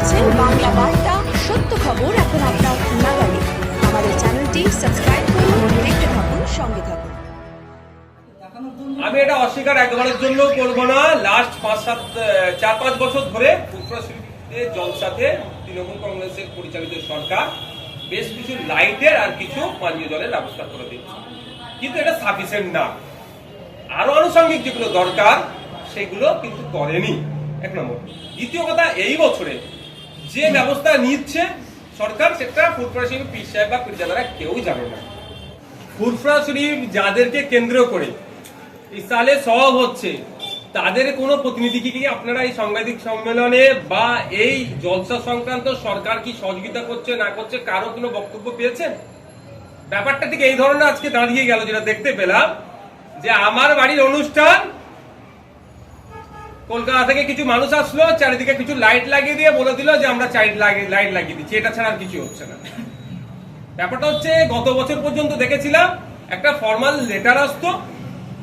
দেখছেন বাংলা বার্তা, সত্য খবর এখন আপনার নাগালে। আমাদের চ্যানেলটি সাবস্ক্রাইব করুন, দেখতে থাকুন, সঙ্গে থাকুন। আমি এটা অস্বীকার একবারের জন্য করব না। লাস্ট পাঁচ, সাত চার, পাঁচ বছর ধরে শিল্পীতে জলসাতে তৃণমূল কংগ্রেসের পরিচালিত সরকার বেশ কিছু লাইটের আর কিছু পানীয় জলের ব্যবস্থা করে দিচ্ছে। কিন্তু এটা সাফিসিয়েন্ট না। আরও আনুষঙ্গিক যেগুলো দরকার, সেগুলো কিন্তু করেনি। এক নম্বর। দ্বিতীয় কথা, এই বছরে যে ব্যবস্থা নিচ্ছে সরকার, সেটা ফুটবল শিল্পী পীর সাহেব বা পীরজাদারা কেউ জানে না। ফুরফুরা শরীফ যাদেরকে কেন্দ্র করে ইসালে সব হচ্ছে, তাদের কোনো প্রতিনিধিকে কি আপনারা এই সাংবাদিক সম্মেলনে বা এই জলসা সংক্রান্ত সরকার কি সহযোগিতা করছে, না করছে, কারও কোনো বক্তব্য পেয়েছেন? ব্যাপারটা ঠিক এই ধরনের আজকে দাঁড়িয়ে গেল, যেটা দেখতে পেলাম যে আমার বাড়ির অনুষ্ঠান কলকাতা থেকে কিছু মানুষ আসলো, চারিদিকে কিছু লাইট লাগিয়ে দিয়ে বলে দিল যে আমরা চাইল্ড লাইট লাগিয়ে দিচ্ছি। এটা ছাড়া আর কিছু হচ্ছে না। ব্যাপারটা হচ্ছে, গত বছর পর্যন্ত দেখেছিলাম, একটা ফর্মাল লেটার আসতো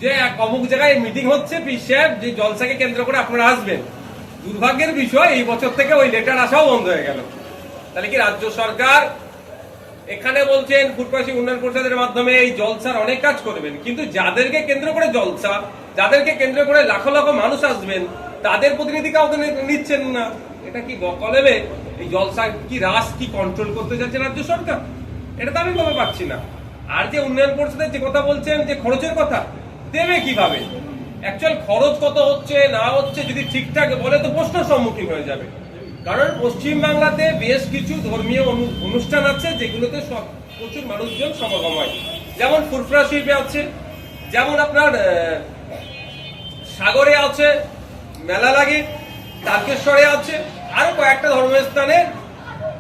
যে এক অমুক জায়গায় মিটিং হচ্ছে, পীর সাহেব, যে জলসাকে কেন্দ্র করে আপনারা আসবেন। দুর্ভাগ্যের বিষয়, এই বছর থেকে ওই লেটার আসাও বন্ধ হয়ে গেল। তাহলে কি রাজ্য সরকার এখানে বলছেন ফুটপাশি উন্নয়ন পরিষদের মাধ্যমে এই জলসার অনেক কাজ করবেন। কিন্তু যাদেরকে কেন্দ্র করে জলসা, যাদেরকে কেন্দ্র করে লাখো লাখো মানুষ আসবেন, তাদের প্রতিনিধি কাউকে নিচ্ছেন না। এটা কি বকলেবে এই জলসা কি রাস কি কন্ট্রোল করতে যাচ্ছে রাজ্য সরকার? এটা তো আমি ভাবে পাচ্ছি না। আর যে উন্নয়ন পরিষদের যে কথা বলছেন, যে খরচের কথা, দেবে কীভাবে? অ্যাকচুয়াল খরচ কত হচ্ছে, না হচ্ছে, যদি ঠিকঠাক বলে তো প্রশ্ন সম্মুখীন হয়ে যাবে। কারণ পশ্চিম বাংলাতে বেশ কিছু ধর্মীয় অনু- অনুষ্ঠান আছে যেগুলোতে সব, প্রচুর মানুষজন সমাগম হয়। যেমন ফুরফুরা শিল্পে আছে, যেমন আপনার সাগরে আছে, মেলা লাগে, তারকেশ্বরে আছে, আরও কয়েকটা ধর্মস্থানে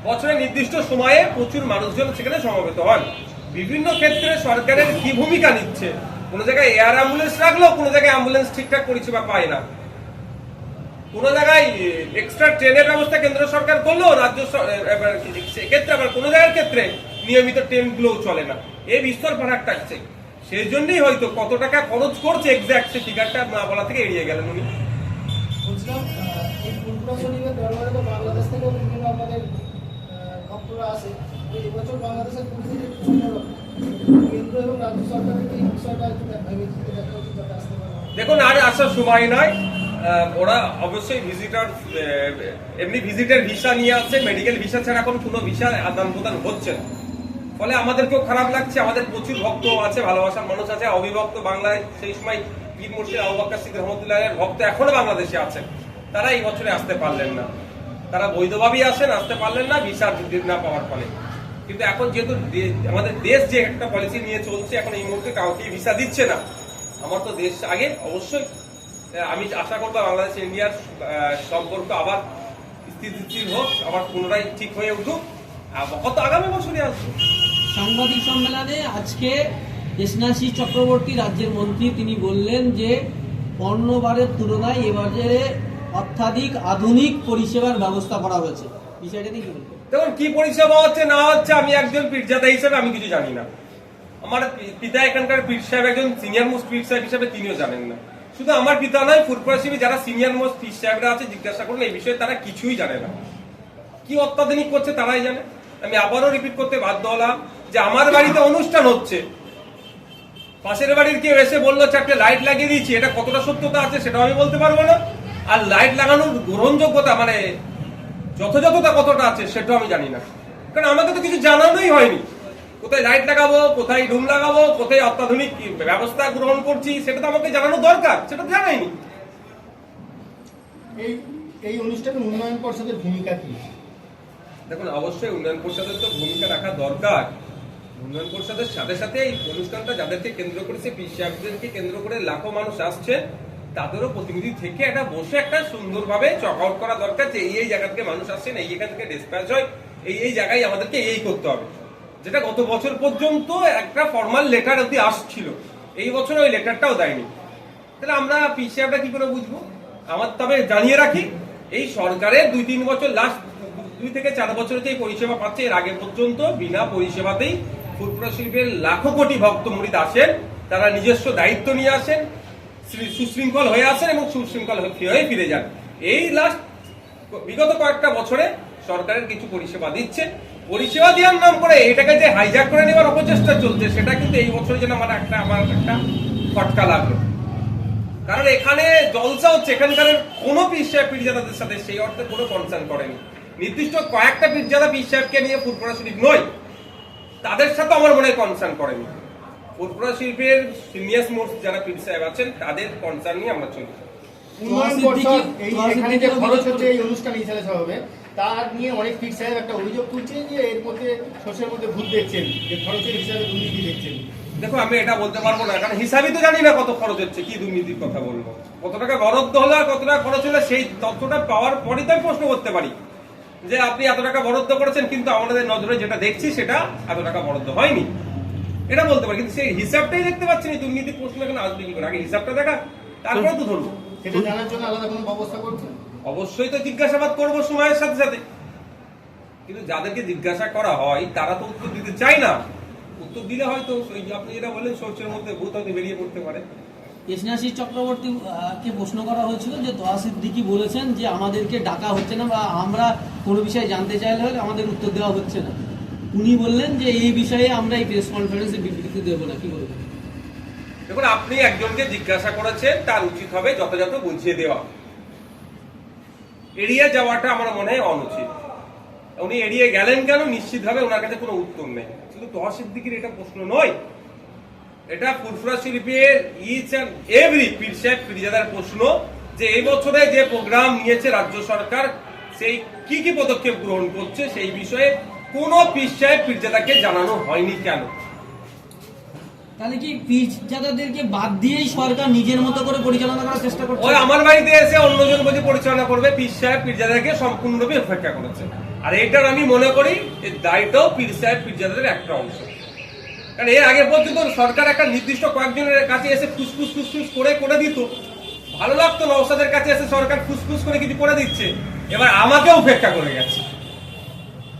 বছরের নির্দিষ্ট সময়ে প্রচুর মানুষজন সেখানে সমবেত হন। বিভিন্ন ক্ষেত্রে সরকারের কি ভূমিকা নিচ্ছে? কোনো জায়গায় এয়ার অ্যাম্বুলেন্স রাখল, কোনো জায়গায় অ্যাম্বুলেন্স ঠিকঠাক পরিষেবা পায় না। কোনো জায়গায় এক্সট্রা ট্রেনের ব্যবস্থা কেন্দ্র সরকার করল রাজ্য সেক্ষেত্রে আবার কোনো জায়গার ক্ষেত্রে নিয়মিত ট্রেনগুলো চলে না। এই বিস্তর ফারাক থাকছে সেই জন্যই হয়তো কত টাকা খরচ করছে এক্সাক্ট সে ফিগারটা না বলা থেকে এড়িয়ে গেলেন উনি। বুঝলাম এই ফুলপুরা শরীফের দরবারে তো বাংলাদেশ থেকেও বিভিন্ন আমাদের ভক্তরা আসে। তো এবছর বাংলাদেশের পরিস্থিতি একটু অন্যরকম কেন্দ্র এবং রাজ্য সরকারের এই বিষয়টা ভেবে চিন্তে দেখা উচিত যাতে আসতে পারে। দেখুন আর আসার সময় নয়। ওরা অবশ্যই ভিজিটার এমনি ভিজিটার ভিসা নিয়ে আসছে মেডিকেল ভিসা ছাড়া এখন কোনো ভিসা আদান প্রদান হচ্ছে না। ফলে আমাদেরকেও খারাপ লাগছে, আমাদের প্রচুর ভক্ত আছে, ভালোবাসার মানুষ আছে, অবিভক্ত বাংলায় সেই সময় পীর মুর্শিদ আবু সিদ্দিক রহমতুল্লাহের ভক্ত এখনও বাংলাদেশে আছেন। তারা এই বছরে আসতে পারলেন না। তারা বৈধভাবেই আসেন, আসতে পারলেন না ভিসা না পাওয়ার ফলে। কিন্তু এখন যেহেতু আমাদের দেশ যে একটা পলিসি নিয়ে চলছে, এখন এই মুহূর্তে কাউকে ভিসা দিচ্ছে না। আমার তো দেশ আগে অবশ্যই আমি আশা করব বাংলাদেশ ইন্ডিয়ার সম্পর্ক আবার স্থিতিশীল হোক আবার পুনরায় ঠিক হয়ে উঠুক। কত আগামী বছরই আসবে? সাংবাদিক সম্মেলনে আজকে এসনাসি চক্রবর্তী রাজ্যের মন্ত্রী তিনি বললেন যে অন্যবারের তুলনায় এবারে অত্যাধিক আধুনিক পরিষেবার ব্যবস্থা করা হয়েছে। বিষয়টা কি? দেখুন কি পরিষেবা হচ্ছে না হচ্ছে আমি একজন পীরজাদা হিসেবে আমি কিছু জানি না। আমার পিতা এখানকার পীর সাহেব একজন সিনিয়র মোস্ট পীর সাহেব হিসেবে তিনিও জানেন না। শুধু আমার পিতা নয় ফুরপুরা শিবি যারা সিনিয়র মোস্ট সাহেবরা আছে, জিজ্ঞাসা করুন এই বিষয়ে তারা কিছুই জানে না। কি অত্যাধুনিক করছে তারাই জানে। আমি আবারও রিপিট করতে বাধ্য হলাম যে আমার বাড়িতে অনুষ্ঠান হচ্ছে। পাশের বাড়ির কেউ এসে বলল, চারটে লাইট লাগিয়ে দিয়েছি, এটা কতটা সত্যতা আছে সেটাও আমি বলতে পারব না। আর লাইট লাগানোর গ্রহণযোগ্যতা মানে যথাযথতা কতটা আছে সেটাও আমি জানি না। কারণ আমাকে তো কিছু জানানোই হয়নি। কোথায় লাইট লাগাবো কোথায় রুম লাগাবো কোথায় অত্যাধুনিক ব্যবস্থা গ্রহণ করছি সেটা তো আমাকে জানানো দরকার সেটা জানাইনি। এই এই অনুষ্ঠানে উন্নয়ন পর্ষদের ভূমিকা কি? দেখুন অবশ্যই উন্নয়ন পরিষদের তো ভূমিকা রাখা দরকার। উন্নয়ন পরিষদের সাথে সাথে এই অনুষ্ঠানটা যাদেরকে কেন্দ্র করেছে পিসিআরদেরকে কেন্দ্র করে লাখো মানুষ আসছে তাদেরও প্রতিনিধি থেকে একটা বসে একটা সুন্দরভাবে চক আউট করা দরকার যে এই এই জায়গা থেকে মানুষ আসছেন এই এখান থেকে ডিসপ্যাচ হয় এই এই জায়গায় আমাদেরকে এই করতে হবে। যেটা গত বছর পর্যন্ত একটা ফর্মাল লেটার অব্দি আসছিল। এই বছর ওই লেটারটাও দেয়নি। তাহলে আমরা পিসিআরটা কি করে বুঝব? আমার তবে জানিয়ে রাখি, এই সরকারের দুই তিন বছর লাস্ট দুই থেকে চার বছর যে পরিষেবা পাচ্ছে, এর আগে পর্যন্ত বিনা পরিষেবাতেই ফুটবল শিল্পের লাখো কোটি ভক্ত মুরিদ আসেন, তারা নিজস্ব দায়িত্ব নিয়ে আসেন সুশৃঙ্খল হয়ে আসেন এবং সুশৃঙ্খল হয়ে ফিরে যান। এই লাস্ট বিগত কয়েকটা বছরে সরকারের কিছু পরিষেবা দিচ্ছে। পরিষেবা দেওয়ার নাম করে এটাকে যে হাইজ্যাক করে নেওয়ার অপচেষ্টা চলছে সেটা কিন্তু এই বছরের জন্য আমার একটা আমার একটা ফটকা লাগল কারণ এখানে জলসা হচ্ছে এখানকার কোনো পীর সাহেব পীরজাদাদের সাথে সেই অর্থে কোনো কনসার্ন করেনি নির্দিষ্ট কয়েকটা পীরজাদা পীর নিয়ে ফুরফুরা শরীফ নয় তাদের সাথে আমার মনে হয় কনসার্ন করেনি ফুরফুরা শিল্পের সিনিয়র মোস্ট যারা পীর সাহেব আছেন তাদের কনসার্ন নিয়ে আমরা চলি উন্নয়ন পর্ষদ এই এখানে যে খরচ হচ্ছে এই অনুষ্ঠান হিসাবে হবে তার নিয়ে অনেক ফিট সাহেব একটা অভিযোগ তুলছে যে এর মধ্যে শস্যের মধ্যে ভুল দেখছেন যে খরচের হিসাবে দুর্নীতি দেখছেন। দেখো আমি এটা বলতে পারব না কারণ হিসাবই তো জানি না কত খরচ হচ্ছে কি দুর্নীতির কথা বলব। কত টাকা বরাদ্দ হলো আর কত টাকা খরচ হলো সেই তথ্যটা পাওয়ার পরই তো আমি প্রশ্ন করতে পারি। যে আপনি এত টাকা বরাদ্দ করেছেন কিন্তু আমাদের নজরে যেটা দেখছি সেটা এত টাকা বরাদ্দ হয়নি। এটা বলতে পারি কিন্তু সেই হিসাবটাই দেখতে পাচ্ছি না দুর্নীতির প্রশ্ন এখানে আসবে কি করে? আগে হিসাবটা দেখা তারপরে তো ধরবো। সেটা জানার জন্য আলাদা কোনো ব্যবস্থা করছেন? অবশ্যই তো জিজ্ঞাসাবাদ করব সময়ের সাথে সাথে। কিন্তু যাদেরকে জিজ্ঞাসা করা হয় তারা তো উত্তর দিতে চায় না। উত্তর দিলে হয়তো ওই আপনি যেটা বললেন শস্যের মধ্যে ভূত হয়তো বেরিয়ে পড়তে পারে। এসনাশী চক্রবর্তী কে প্রশ্ন করা হয়েছিল যে সিদ্দিকি বলেছেন যে আমাদেরকে ডাকা হচ্ছে না বা আমরা কোনো বিষয়ে জানতে চাইলে হলে আমাদের উত্তর দেওয়া হচ্ছে না। উনি বললেন যে এই বিষয়ে আমরা এই প্রেস কনফারেন্সে বিবৃতি দেবো না কি বলবেন? দেখুন আপনি একজনকে জিজ্ঞাসা করেছেন তার উচিত হবে যথাযথ বুঝিয়ে দেওয়া। এড়িয়ে যাওয়াটা আমার মনে হয় অনুচিত। উনি এড়িয়ে গেলেন কেন? নিশ্চিতভাবে ওনার কাছে কোনো উত্তর নেই। শুধু তহসিল দিকের এটা প্রশ্ন নয়, এটা ফুরফুরা শিল্পের ইচ অ্যান্ড এভরি পীর সাহেব, পীরজাদার প্রশ্ন যে এই বছরে যে প্রোগ্রাম নিয়েছে রাজ্য সরকার, সেই কি কি পদক্ষেপ গ্রহণ করছে সেই বিষয়ে কোনো পীর সাহেব, পীরজাদাকে জানানো হয়নি কেন? তাহলে কি পীরজাদাদেরকে বাদ দিয়েই সরকার নিজের মতো করে পরিচালনা করার চেষ্টা করছে? ওই আমার বাড়িতে এসে অন্যজন বলছে পরিচালনা করবে, পীর সাহেব পীরজাদাকে সম্পূর্ণরূপে উপেক্ষা করেছে। আর এটার আমি মনে করি, এর দায়টাও পীর সাহেব পীরজাদাদের একটা অংশ। কারণ এর আগে পর্যন্ত সরকার একটা নির্দিষ্ট কয়েকজনের কাছে এসে ফুসফুস ফুসফুস করে করে দিত। ভালো লাগতো নওসাদের কাছে এসে সরকার ফুসফুস করে কিছু করে দিচ্ছে। এবার আমাকে উপেক্ষা করে গেছে।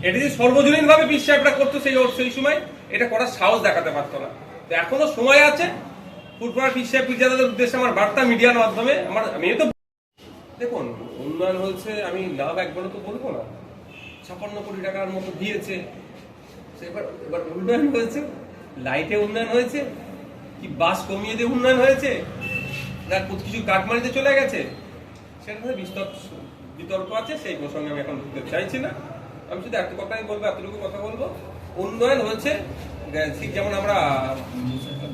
এটা যদি সর্বজনীন ভাবে পীর সাহেবরা করতো সেই সেই সময়, এটা করার সাহস দেখাতে পারতো না। তো এখনও সময় আছে। ফুরফুরা পীর সাহেব উদ্দেশ্যে আমার বার্তা মিডিয়ার মাধ্যমে। আমার আমি তো দেখুন, উন্নয়ন হয়েছে, আমি লাভ একবারও তো বলব না। ছাপান্ন কোটি টাকার মতো দিয়েছে। এবার এবার উন্নয়ন হয়েছে, লাইটে উন্নয়ন হয়েছে, কি বাস কমিয়ে দিয়ে উন্নয়ন হয়েছে? না কিছু কাঠমারিতে চলে গেছে? সেটা বিস্তর বিতর্ক আছে, সেই প্রসঙ্গে আমি এখন ঢুকতে চাইছি না। আমি শুধু এত কথাই বলব, এতটুকু কথা বলব। উন্নয়ন হয়েছে ঠিক যেমন আমরা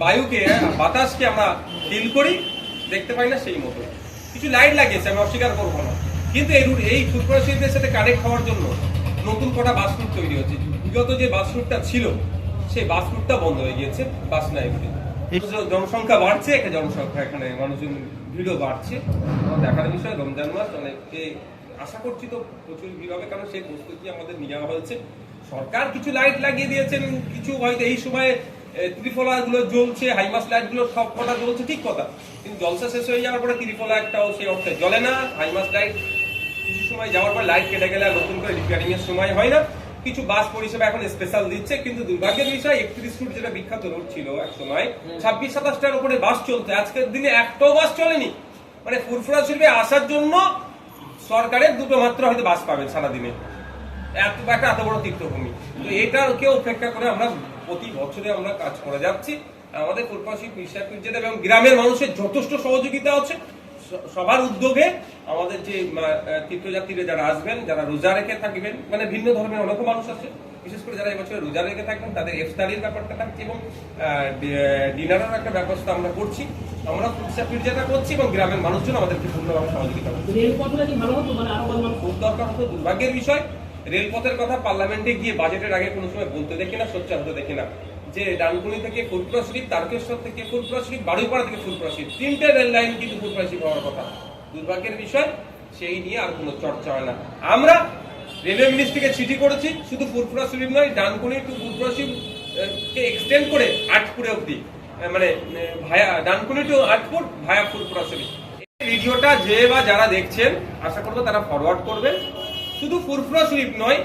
বায়ুকে বাতাসকে আমরা ফিল করি দেখতে পাই না সেই মতো কিছু লাইট লাগিয়েছে আমি অস্বীকার করব না। কিন্তু এই রুট এই শিল্পের সাথে কানেক্ট হওয়ার জন্য নতুন কটা বাস রুট তৈরি হচ্ছে। বিগত যে বাস রুটটা ছিল সেই বাস রুটটা বন্ধ হয়ে গিয়েছে বাস নাই জনসংখ্যা বাড়ছে একটা জনসংখ্যা এখানে মানুষজন ভিড়ও বাড়ছে। দেখার বিষয় রমজান মাস অনেককে আশা করছি তো প্রচুর ভিড় হবে কারণ সেই প্রস্তুতি আমাদের নেওয়া হয়েছে। সরকার কিছু লাইট লাগিয়ে দিয়েছেন কিছু হয়তো এই সময় ত্রিফলা গুলো জ্বলছে হাইমাস লাইটগুলো সব কটা জ্বলছে ঠিক কথা। কিন্তু জলসা শেষ হয়ে যাওয়ার পরে ত্রিফলা একটাও সেই অর্থে জ্বলে না। হাইমাস লাইট কিছু সময় যাওয়ার পর লাইট কেটে গেলে আর নতুন করে রিপেয়ারিং এর সময় হয় না। কিছু বাস পরিষেবা এখন স্পেশাল দিচ্ছে কিন্তু দুর্ভাগ্যের বিষয় একত্রিশ ফুট যেটা বিখ্যাত রোড ছিল এক সময় ছাব্বিশ সাতাশটার উপরে বাস চলতো। আজকের দিনে একটাও বাস চলেনি। মানে ফুরফুরা শিল্পে আসার জন্য সরকারের দুটো মাত্র হয়তো বাস পাবেন সারাদিনে। এত একটা এত বড় তীর্থভূমি। তো এটাকে উপেক্ষা করে আমরা প্রতি বছরে আমরা কাজ করে যাচ্ছি। আমাদের ফুরফুরাশি পিসাব পিরজাদা এবং গ্রামের মানুষের যথেষ্ট সহযোগিতা আছে। সবার উদ্যোগে আমাদের যে তীর্থযাত্রীরা যারা আসবেন যারা রোজা রেখে থাকবেন মানে ভিন্ন ধর্মের অনেক মানুষ আছে। বিশেষ করে যারা এবছর রোজা রেখে থাকবেন তাদের ইফতারির ব্যাপারটা থাকছে এবং ডিনারের একটা ব্যবস্থা আমরা করছি। আমরা পিসাব পিরজাদা করছি এবং গ্রামের মানুষজন আমাদেরকে পূর্ণভাবে সহযোগিতা করছে। মানে দরকার হতো দুর্ভাগ্যের বিষয়। রেলপথের কথা পার্লামেন্টে গিয়ে বাজেটের আগে কোনো সময় বলতে দেখি না সোচ্চার হতে দেখি না। যে ডানকুনি থেকে ফুলপুরা শরীফ তারকেশ্বর থেকে ফুলপুরা শরীফ থেকে ফুলপুরা শরীফ তিনটে রেল লাইন কিন্তু ফুলপুরা শরীফ হওয়ার কথা। দুর্ভাগ্যের বিষয় সেই নিয়ে আর কোনো চর্চা হয় না। আমরা রেলওয়ে মিনিস্ট্রিকে চিঠি করেছি শুধু ফুলপুরা শরীফ নয় ডানকুনি টু ফুলপুরা শরীফ কে এক্সটেন্ড করে আটপুরে আহ, মানে via Dankuni to Atpur via Phulpura Sharif ভিডিওটা যে বা যারা দেখছেন আশা করব তারা ফরওয়ার্ড করবেন শুধু ফুরফুরা শরীফ নয়,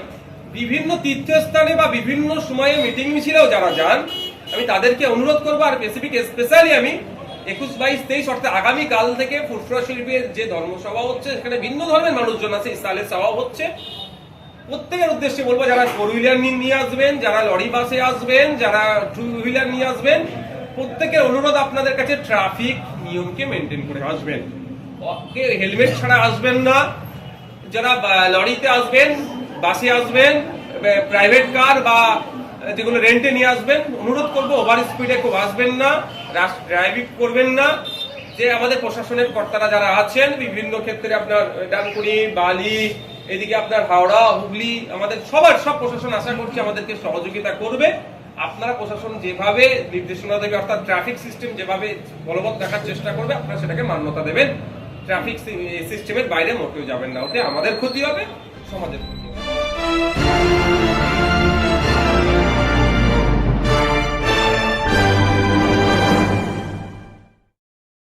বিভিন্ন তীর্থস্থানে বা বিভিন্ন সময়ে মিটিং মিছিলেও যারা যান, আমি তাদেরকে অনুরোধ করব, আর স্পেসিফিক স্পেশালি আমি একুশ বাইশ তেইশ, অর্থাৎ আগামীকাল থেকে ফুরফুরা শরীফের যে ধর্মসভা হচ্ছে, সেখানে ভিন্ন ধর্মের মানুষজন আছে, ইসলামের সভা হচ্ছে। প্রত্যেকের উদ্দেশ্যে বলব, যারা ফোর হুইলার নিয়ে আসবেন, যারা লরি বাসে আসবেন, যারা টু হুইলার নিয়ে আসবেন, প্রত্যেকের অনুরোধ আপনাদের কাছে ট্রাফিক নিয়মকে মেনটেন করে আসবেন। হেলমেট ছাড়া আসবেন না যারা লরিতে আসবেন, বাসে আসবেন প্রাইভেট কার বা যেগুলো রেন্টে নিয়ে আসবেন, অনুরোধ করব ওভার স্পিডে খুব আসবেন না ড্রাইভিং করবেন না। যে আমাদের প্রশাসনের কর্তারা যারা আছেন, বিভিন্ন ক্ষেত্রে আপনার ডানকুনি, বালি, এদিকে আপনার হাওড়া, হুগলি, আমাদের সবার, সব প্রশাসন আশা করছি আমাদেরকে সহযোগিতা করবে। আপনারা প্রশাসন যেভাবে নির্দেশনা দেবে, অর্থাৎ ট্রাফিক সিস্টেম যেভাবে বলবৎ রাখার চেষ্টা করবে, আপনারা সেটাকে মান্যতা দেবেন। ট্রাফিক সিস্টেমের বাইরে মোটেও যাবেন না ওকে আমাদের ক্ষতি হবে সমাজের ক্ষতি।